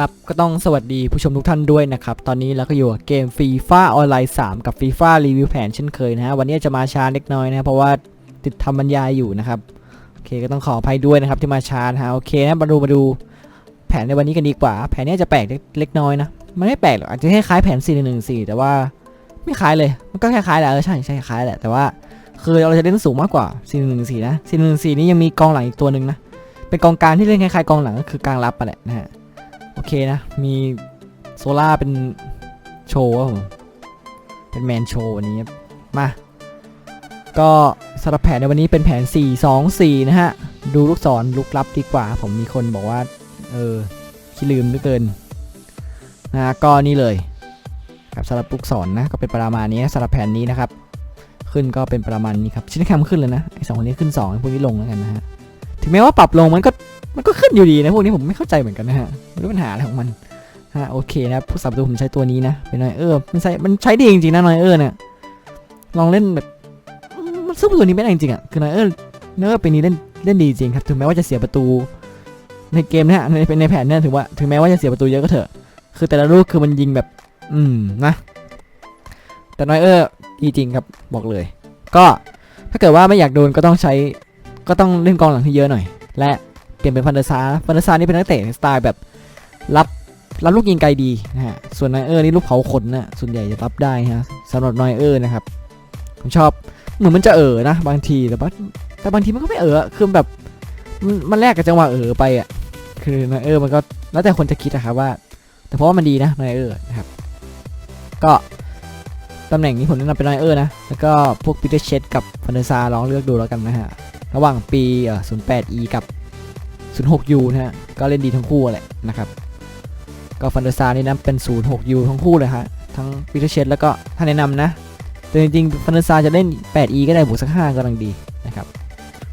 ครับ ก็ต้องสวัสดีผู้ชมทุกท่านด้วยนะครับ ตอนนี้เราก็อยู่กับเกมฟีฟ่าออนไลน์ 3 กับฟีฟ่ารีวิวแผนเช่นเคยนะฮะ วันนี้จะมาช้าเล็กน้อยนะเพราะว่าติดทำบรรยายอยู่นะครับ โอเคก็ต้องขออภัยด้วยนะครับที่มาช้านะฮะ โอเคนะมาดูมาดูแผนในวันนี้กันดีกว่า แผนนี้จะแปลกเล็กน้อยนะ มันไม่แปลกหรอก อาจจะคล้ายแผน 4 1 4 แต่ว่าไม่คล้ายเลย มันก็คล้ายๆแหละเออใช่ใช่คล้ายแหละ แต่ว่าคือเราจะเล่นสูงมากกว่า 4 1 4 นะ 4 1 4 นี้ยังมีกองหลังอีกตัวหนึ่งนะ เป็นกองกลางที่เล่นคล้ายๆกองหลังก็คือกลางรับไปแหละนะฮะ อเคนะ มีโซล่าเป็นโชว์ครับผมเป็นแมนโชว์วันนี้ครับมา ก็สำหรับแผนในวันนี้เป็นแผน 4 2 4 นะฮะ ดูลูกศรลุกลับดีกว่า ผมมีคนบอกว่า เออขี้ลืมเหลือเกินนะก็นี่เลยครับสำหรับลูกศรนนะก็เป็นประมาณนี้สำหรับแผนนี้นะครับ ขึ้นก็เป็นประมาณนี้ครับชิ้นแคมขึ้นเลยนะไอสองคนนี้ขึ้น2อ้พวกนี้ลงแล้วกันนะฮะถึงแม้ว่าปรับลงมันก็ มันก็ขึ้นอยู่ดีนะพวกนี้ผมไม่เข้าใจเหมือนกันนะฮะไม่รู้ปัญหาอะไรของมันฮะโอเคนะผู้สับตัวผมใช้ตัวนี้นะเป็นนอยเออมันใช้มันใช้ดีจริงๆนะนอยเออเนี่ยลองเล่นแบบมันสู้ตัวนี้ไม่ได้จริงๆอะคือนอยเออเนอเป็นนี้เล่นเล่นดีจริงครับถึงแม้ว่าจะเสียประตู ในเกมนี่ยในในแผนเนี่ยถือว่าถึงแม้ว่าจะเสียประตูเยอะก็เถอะ คือแต่ละลูกคือมันยิงแบบ อืมนะแต่นอยเออดีจริงครับบอกเลย ก็ถ้าเกิดว่าไม่อยากโดนก็ต้องใช้ก็ต้องเล่นกองหลังที่เยอะหน่อย และ เปลี่ยนเป็นฟันเดอร์ซาฟันเดอร์ซานี่เป็นนักเตะสไตล์แบบรับรับลูกยิงไกลดีนะฮะ ส่วนนอยเออร์นี่ลูกเผาขนนะส่วนใหญ่จะรับได้ฮะสำหรับนอยเออร์นะครับ ผมชอบเหมือนมันจะเออนะ บางทีแต่ว่าแต่บางทีมันก็ไม่เออคือแบบมันแลกกับจังหวะเออไปอะ คือนอยเออร์มันก็แล้วแต่คนจะคิดอะครับว่า แต่เพราะว่ามันดีนะนอยเออร์นะครับ ก็ตำแหน่งนี้ผมแนะนำเป็นนอยเออร์นะ แล้วก็พวกปีเตอร์เชดกับฟันเดอร์ซาลองเลือกดูแล้วกันนะฮะ ระหว่างปีเอ่อ 08E กับ 06U นะฮะ ก็เล่นดีทั้งคู่แหละนะครับ ก็ฟันเดอร์ซานี่นะเป็น 06U ทั้งคู่เลยฮะ ทั้งปีเตอร์เชดแล้วก็ถ้าแนะนำนะ แต่จริงๆฟันเดอร์ซาจะเล่น 8E ก็ได้บวกสัก5กำลังดีนะครับ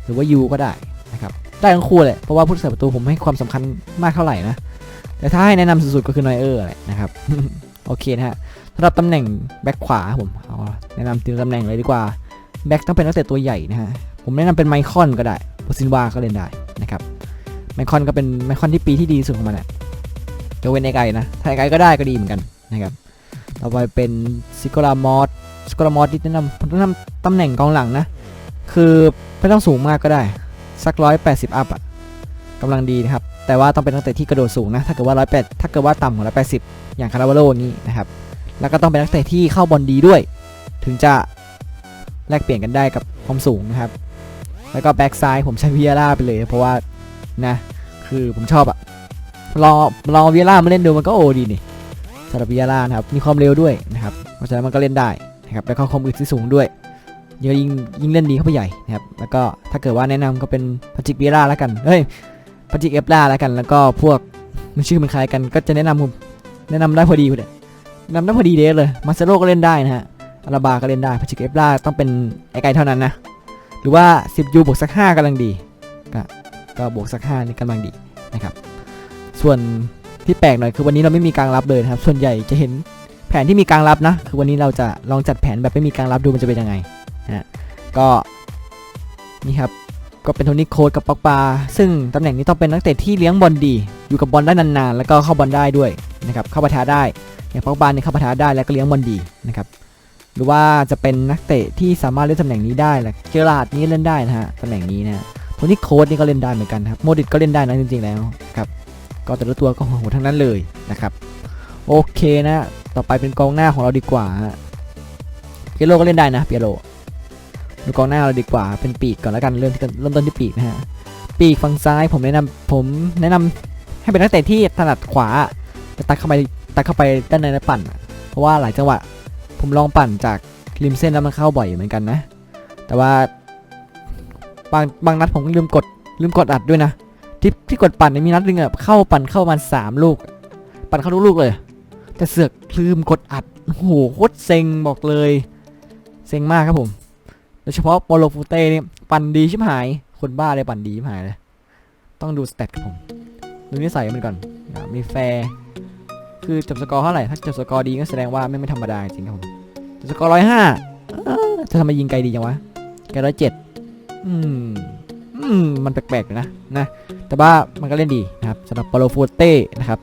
หรือว่า U ก็ได้นะครับ ได้ทั้งคู่แหละเพราะว่าผู้รักษาประตูผมให้ความสำคัญมากเท่าไหร่นะ แต่ถ้าให้แนะนำสุดๆก็คือนอยเออร์แหละนะครับ โอเคนะฮะสำหรับตำแหน่งแบ็คขวาผมเอาแนะนำทีละตำแหน่งเลยดีกว่าแบ็คต้องเป็นนักเตะตัวใหญ่นะฮะ ผมแนะนำเป็นไมคอนก็ได้โบซินวาก็เล่นได้นะครับ ไมคอนก็เป็นไมคอนที่ปีที่ดีสุดของมันแหละยกเว้นไอไก่นะ ถ้าไอไก่ก็ได้ก็ดีเหมือนกันนะครับ ต่อไปเป็นซิโกลามอสซิโกลามอสที่แนะนำผมแนะนำตำแหน่งกองหลังนะ คือไม่ต้องสูงมากก็ได้ สักร้อยแปดสิบอัพอะกำลังดีนะครับ แต่ว่าต้องเป็นนักเตะที่กระโดดสูงนะ ถ้าเกิดว่าร้อยแปดถ้าเกิดว่าต่ำกว่าร้อยแปดสิบอย่างคาราบาโลนี้นะครับ แล้วก็ต้องเป็นนักเตะที่เข้าบอลดีด้วย ถึงจะแลกเปลี่ยนกันได้กับความสูงนะครับ แล้วก็แบ็กซ้ายผมใช้วิยาร่าไปเลย เพราะว่า นะ คือผมชอบอะลองลองวิยาร่ามาเล่นดูมันก็โอดีนี่สำหรับวิยาร่านะครับ มีความเร็วด้วยนะครับ เพราะฉะนั้นมันก็เล่นได้นะครับ แล้วก็ความอึดที่สูงด้วยเยอะยิ่งยิ่งเล่นดีเข้าไปใหญ่นะครับ แล้วก็ถ้าเกิดว่าแนะนำก็เป็นพัจิกวิยาร่าแล้วกัน เฮ้ยพัจิกเอฟล่าแล้วกัน แล้วก็พวกมันชื่อมันคล้ายกัน ก็จะแนะนำผมแนะนำได้พอดีเลยแนะนำได้พอดีเดเลย มาเซโลก็เล่นได้นะฮะอาราบาก็เล่นได้พัจิกเอฟล่าต้องเป็นไอไกลเท่านั้นนะ หรือว่า 10U บวกสัก5กำลังดีก็ ก็บวกสัก5นี่กำลังดีนะครับ ส่วนที่แปลกหน่อยคือวันนี้เราไม่มีกลางรับเลยนะครับ ส่วนใหญ่จะเห็นแผนที่มีกลางรับนะ คือวันนี้เราจะลองจัดแผนแบบไม่มีกลางรับดูมันจะเป็นยังไงนะฮะก็นี่ครับก็เป็นโทนี่โค้ดกับปอกปาซึ่งตำแหน่งนี้ต้องเป็นนักเตะที่เลี้ยงบอลดี อยู่กับบอลได้นานๆ แล้วก็เข้าบอลได้ด้วยนะครับเข้าปะทะได้อย่างปอกปาเนี่ยเข้าปะทะได้แล้วก็เลี้ยงบอลดีนะครับหรือว่าจะเป็นนักเตะที่สามารถเล่นตำแหน่งนี้ได้แหละเจอราดนี้เล่นได้นะฮะตำแหน่งนี้นะ โทนี่โค้ดนี่ก็เล่นได้เหมือนกันครับโมดิตก็เล่นได้นะจริงๆแล้วครับก็แต่ละตัวก็โหดทั้งนั้นเลยนะครับโอเคนะ ต่อไปเป็นกองหน้าของเราดีกว่าเปียโรก็เล่นได้นะเปียโรดูกองหน้าเราดีกว่าเป็นปีกก่อนแล้วกันเริ่มที่เริ่มต้นที่ปีกนะฮะปีกฝั่งซ้ายผมแนะนำผมแนะนำให้เป็นนักเตะที่ถนัดขวาจะตัดเข้าไปตัดเข้าไปด้านในแล้วปั่น เพราะว่าหลายจังหวะผมลองปั่นจากริมเส้นแล้วมันเข้าบ่อยเหมือนกันนะ แต่ว่า บางบางนัดผมลืมกดลืมกดอัดด้วยนะ ที่ที่กดปั่นเนี่ยมีนัดหนึงอะเข้าปั่นเข้ามาสามลูก ปั่นเข้าทุกลูกเลย แต่เสือกลืมกดอัดโหโคตรเซ็งบอกเลย เซ็งมากครับผมโดยเฉพาะโปโลฟูเต้นี่ยปั่นดีชิบหาย คนบ้าเลยปั่นดีชิบหายเลย ต้องดูสเตตครับผม ดูนิสัยมันก่อน มีแฟร์คือจบสกอร์เท่าไหร่ ถ้าจบสกอร์ดีก็แสดงว่าไม่ไม่ธรรมดาจริงครับผมจบสกอร์ร้อยห้าจะทำไมยิงไกลดีจังวะ ไกลร้อยเจ็ด อืมอืมมันแปลกๆนะนะ แต่ว่ามันก็เล่นดีนะครับสำหรับปาโลฟูเต้นะครับ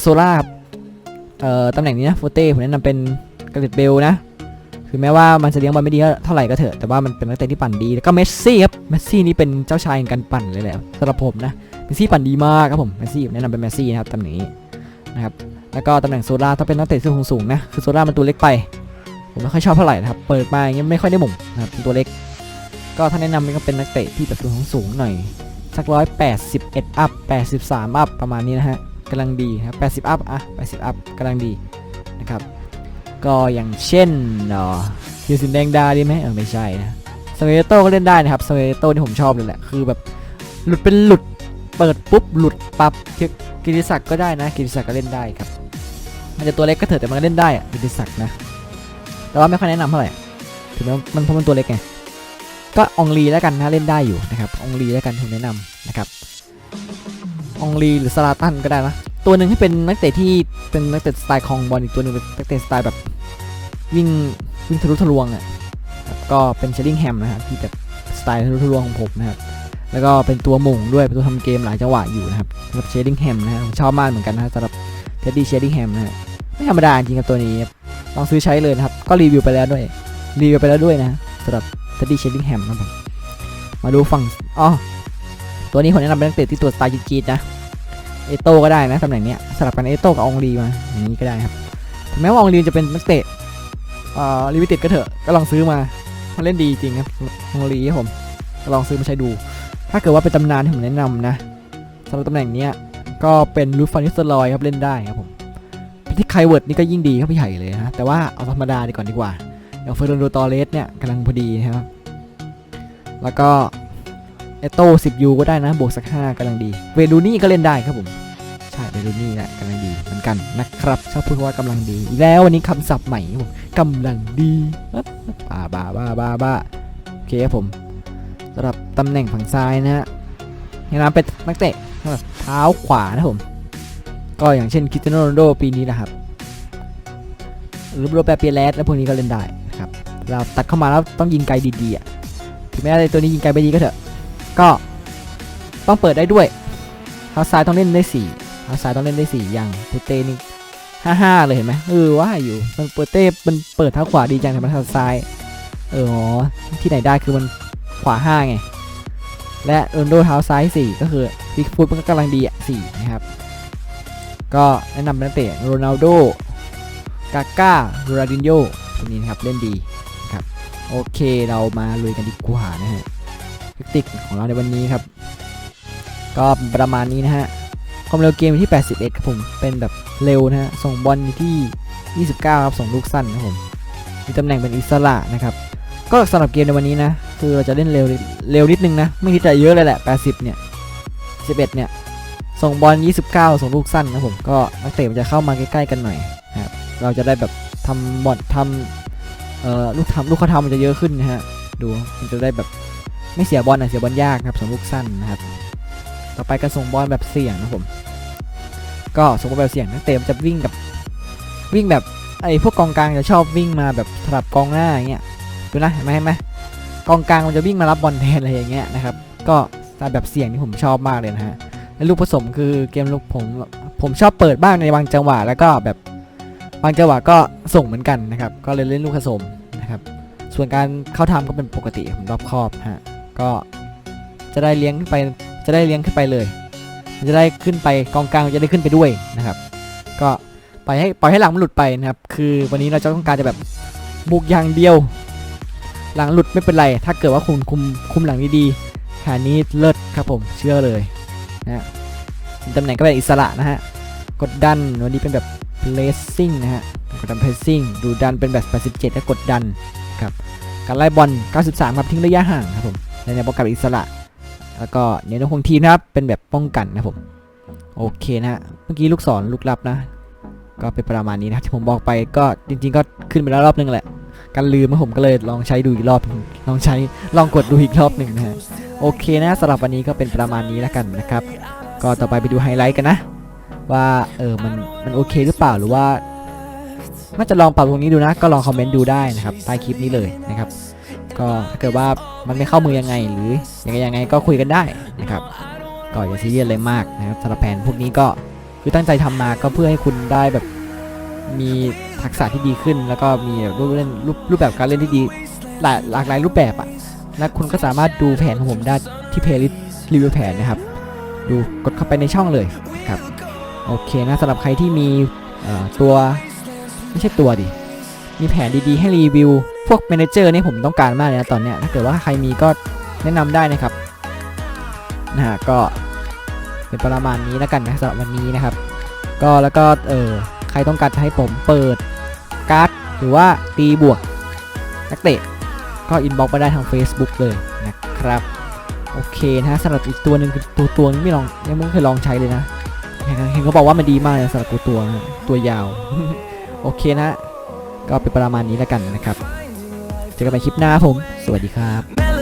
โซล่าครับเอ่อตำแหน่งนี้นะโฟเต้ผมแนะนำเป็นกาเลตเบลนะคือแม้ว่ามันจะเลี้ยงบอลไม่ดีเท่าไหร่ก็เถอะแต่ว่ามันเป็นนักเตะที่ปั่นดีแล้วก็เมสซี่ครับเมสซี่นี่เป็นเจ้าชายการปั่นเลยแหละสำหรับผมนะเมสซี่ปั่นดีมากครับผมเมสซี่แนะนำเป็นเมสซี่นะครับตำแหน่งนี้นะครับแล้วก็ตำแหน่งโซล่าถ้าเป็นนักเตะที่สูงสูงๆนะคือโซล่ามันตัวเล็กไปผมไม่ค่อยชอบเท่าไหร่นะครับเปิดมาอย่างเงี้ยไม่ค่อยได้ม่งนะครับเป็นตัวเล็ก ก็ถ้าแนะนำก็เป็นนักเตะที่แบบสูงสูงหน่อย สักร้อยแปดสิบเอ็ดอัพแปดสิบสามอัพประมาณนี้นะฮะกำลังดีนะครับแปดสิบอัพอะแปดสิบอัพกำลังดีนะครับ ก็อย่างเช่นเนาะยูสินแดงดาดีไหมเออไม่ใช่นะสเวโต้ก็เล่นได้นะครับสเวโต้ที่ผมชอบเลยแหละคือแบบหลุดเป็นหลุดเปิดปุ๊บหลุดปั๊บกิติศักดิ์ก็ได้นะกิติศักดิ์ก็เล่นได้ครับ มันจะตัวเล็กก็เถอะแต่มันก็เล่นได้อะกิติศักดิ์นะ แต่ว่าไม่ค่อยแนะนำเท่าไหร่ถึงแม้มันเพราะมันตัวเล็กไง ก็องลีแล้วกันนะเล่นได้อยู่นะครับองลีแล้วกันผมแนะนำนะครับองลีหรือสลาตันก็ได้นะตัวหนึ่งให้เป็นนักเตะที่เป็นนักเตะสไตล์คองบอลอีกตัวหนึ่งเป็นนักเตะสไตล์แบบวิ่งวิ่งทะลุทะลวงอะก็เป็นเชลลิงแฮมนะครับที่แบบสไตล์ทะลุทะลวงของผมนะครับแล้วก็เป็นตัวหม่งด้วยเป็นตัวทำเกมหลายจังหวะอยู่นะครับสำหรับเชลลิงแฮมนะฮะผมชอบมากเหมือนกันนะสำหรับเท็ดดี้เชลลิงแฮมนะฮะไม่ธรรมดาจริงครับตัวนี้ครับลองซื้อใช้เลยนะครับก็รีวิวไปแล้วด้วยรีวิวไปแล้วด้วยนะสำหรับ เทดดี้เชลลิงแฮมนะครับผมมาดูฝั่งอ๋อตัวนี้ผมแนะนำเป็นนักเตะที่ตัวสไตล์จี๊ดๆนะ เอโต้ก็ได้นะตำแหน่งเนี้ยสลับกันเอโต้กับองรีมาอย่างนี้ก็ได้ครับถึงแม้ว่าองรีจะเป็นนักเตะเอ่อลิมิเต็ดก็เถอะก็ลองซื้อมามันเล่นดีจริงครับองรีครับผมก็ลองซื้อมาใช้ดู ถ้าเกิดว่าเป็นตำนานที่ผมแนะนำนะสำหรับตำแหน่งเนี้ยก็เป็นลูฟานิสต์ลอยครับเล่นได้ครับผมที่ไคเวิร์ดนี่ก็ยิ่งดีครับพี่ใหญ่เลยนะแต่ว่าเอาธรรมดาดีก่อนดีกว่า อย่างเฟอร์นันโดตอเรสเนี่ยกำลังพอดีนะครับแล้วก็เอโต้10ยูก็ได้นะบวกสัก5กำลังดี เวลูนี่ก็เล่นได้ครับผมใช่เวลูนี่แหละกำลังดีเหมือนกันนะครับชอบพูดว่ากำลังดี แล้ววันนี้คำศัพท์ใหม่ครับผมกำลังดีบ้าบ้าบ้าบ้าบ้าโอเคครับผมสำหรับตำแหน่งฝั่งซ้ายนะฮะนี่นะเป็นนักเตะเท้าขวานะผม ก็อย่างเช่นคริสเตียโนโรนโดปีนี้นะครับหรือโรเบร์เปียเลสและพวกนี้ก็เล่นได้ ครับเราตัดเข้ามาแล้วต้องยิงไกลดีๆอะถึงแม้ว่าตัวนี้ยิงไกลไม่ดีก็เถอะ ก็ต้องเปิดได้ด้วยเท้าซ้ายต้องเล่นได้สี่เท้าซ้ายต้องเล่นได้สี่อย่างเปเต้นี่ห้าห้าเลยเห็นไหมเออว่าอยู่มันเปเต้มันเปิดเท้าขวาดีจังแต่มันเท้าซ้ายเอออ๋อที่ไหนได้คือมันขวาห้าไงและโรนโดเท้าซ้ายสี่ก็คือพิกฟุตมันก็กำลังดีอะสี่นะครับ ก็แนะนำนักเตะโรนัลโด กาก้าโรนัลดินโญ วกนี้นะครับเล่นดีนะครับโอเคเรามาลุยกันดีกว่านะฮะแทคติกของเราในวันนี้ครับ ก็ประมาณนี้นะฮะความเร็วเกมที่ 81 ครับผม เป็นแบบเร็วนะฮะ ส่งบอลที่ 29 ครับส่งลูกสั้นนะผมมีตำแหน่งเป็นอิสระนะครับ ก็สำหรับเกมในวันนี้นะ คือเราจะเล่นเร็วเร็วนิดนึงนะ ไม่คิดจะเยอะเลยแหละ 80 เนี่ย 11 เนี่ย ส่งบอล 29 ส่งลูกสั้นนะผม ก็นักเตะมันจะเข้ามาใกล้ๆกันหน่อยนะครับ เราจะได้แบบ ทำบอลทำเอ่อลูกทำลูกเขาทำมันจะเยอะขึ้นนะฮะดูมันจะได้แบบไม่เสียบอลนะเสียบอลยากครับส่งลูกสั้นนะครับ ต่อไปการส่งบอลแบบเสี่ยงนะผมก็ส่งบอลแบบเสี่ยงนักเตะมันจะวิ่งกับวิ่งแบบไอ้พวกกองกลางจะชอบวิ่งมาแบบสลับกองหน้าอย่างเงี้ยดูนะเห็นไหมเห็นไหมกองกลางมันจะวิ่งมารับบอลแทนอะไรอย่างเงี้ยนะครับก็สไตล์แบบเสี่ยงที่ผมชอบมากเลยนะฮะและลูกผสมคือเกมลูกผมผมชอบเปิดบ้างในบางจังหวะแล้วก็แบบ บางจังหวะก็ส่งเหมือนกันนะครับ ก็เลยเล่นลูกผสมนะครับ ส่วนการเข้าทำก็เป็นปกติผมรอบครอบฮะก็จะได้เลี้ยงขึ้นไปจะได้เลี้ยงขึ้นไปเลย มันจะได้ขึ้นไปกองกลางจะได้ขึ้นไปด้วยนะครับ ก็ปล่อยให้ปล่อยให้หลังมันหลุดไปนะครับ คือวันนี้เราจะต้องการจะแบบบุกอย่างเดียว หลังหลุดไม่เป็นไร ถ้าเกิดว่าคุณคุมคุมหลังดีๆแผนนี้เลิศครับผมเชื่อเลยนะตำแหน่งก็เป็นอิสระนะฮะกดดันวันนี้เป็นแบบ placing นะฮะกดดัน placing ดูดันเป็นแบบ 87 และกดดันครับการไล่บอล 93 ครับทิ้งระยะห่างครับผมในแนวป้องกันอิสระ แล้วก็เน้นคงทีมนะครับ เป็นแบบป้องกันนะผมโอเคนะฮะเมื่อกี้ลูกศรลูกลับนะ ก็เป็นประมาณนี้นะครับที่ผมบอกไปก็จริง ๆ ก็ขึ้นไปแล้วรอบนึงแหละการลืมนะผมก็เลยลองใช้ดูอีกรอบลองใช้ลองกดดูอีกรอบหนึ่งนะฮะโอเคนะสำหรับวันนี้ก็เป็นประมาณนี้แล้วกันนะครับ ก็ต่อไปไปดูไฮไลท์กันนะ ว่าเออมันมันโอเคหรือเปล่าหรือว่าน่าจะลองปรับตรงนี้ดูนะ ก็ลองคอมเมนต์ดูได้นะครับใต้คลิปนี้เลยนะครับ ก็ถ้าเกิดว่ามันไม่เข้ามือยังไงหรือยังไงยังไงก็คุยกันได้นะครับก็อย่าซีเรียสเลยมากนะครับสำหรับแผนพวกนี้ก็คือตั้งใจทำมาก็เพื่อให้คุณได้แบบมีทักษะที่ดีขึ้น แล้วก็มีรูปเล่นรูปรูปแบบการเล่นที่ดีหลายหลากหลายรูปแบบอะและคุณก็สามารถดูแผนของผมได้ที่เพลย์ลิสต์รีวิวแผนนะครับ ดูกดเข้าไปในช่องเลย โอเคนะสำหรับใครที่มีตัวไม่ใช่ตัวดิมีแผนดีๆ ให้รีวิว พวกเมนเจอร์นี่ผมต้องการมากเลยนะตอนเนี้ยถ้าเกิดว่าใครมีก็แนะนำได้นะครับนะฮะก็เป็นประมาณนี้แล้วกันนะสำหรับวันนี้นะครับ ก็แล้วก็เออใครต้องการจะให้ผมเปิดการ์ดหรือว่าตีบวกนักเตะก็อินบ็อกมาได้ทาง Facebook เลยนะครับ โอเคนะฮะสำหรับอีกตัวหนึ่งคือตัวตัวนี้ไม่ลองยังไม่เคยลองใช้เลยนะ เห็นเขาบอกว่ามันดีมากเลยสำหรับกูตัวตัวยาว โอเคนะ ก็เป็นประมาณนี้แล้วกันนะครับ เจอกันใหม่คลิปหน้าผม สวัสดีครับ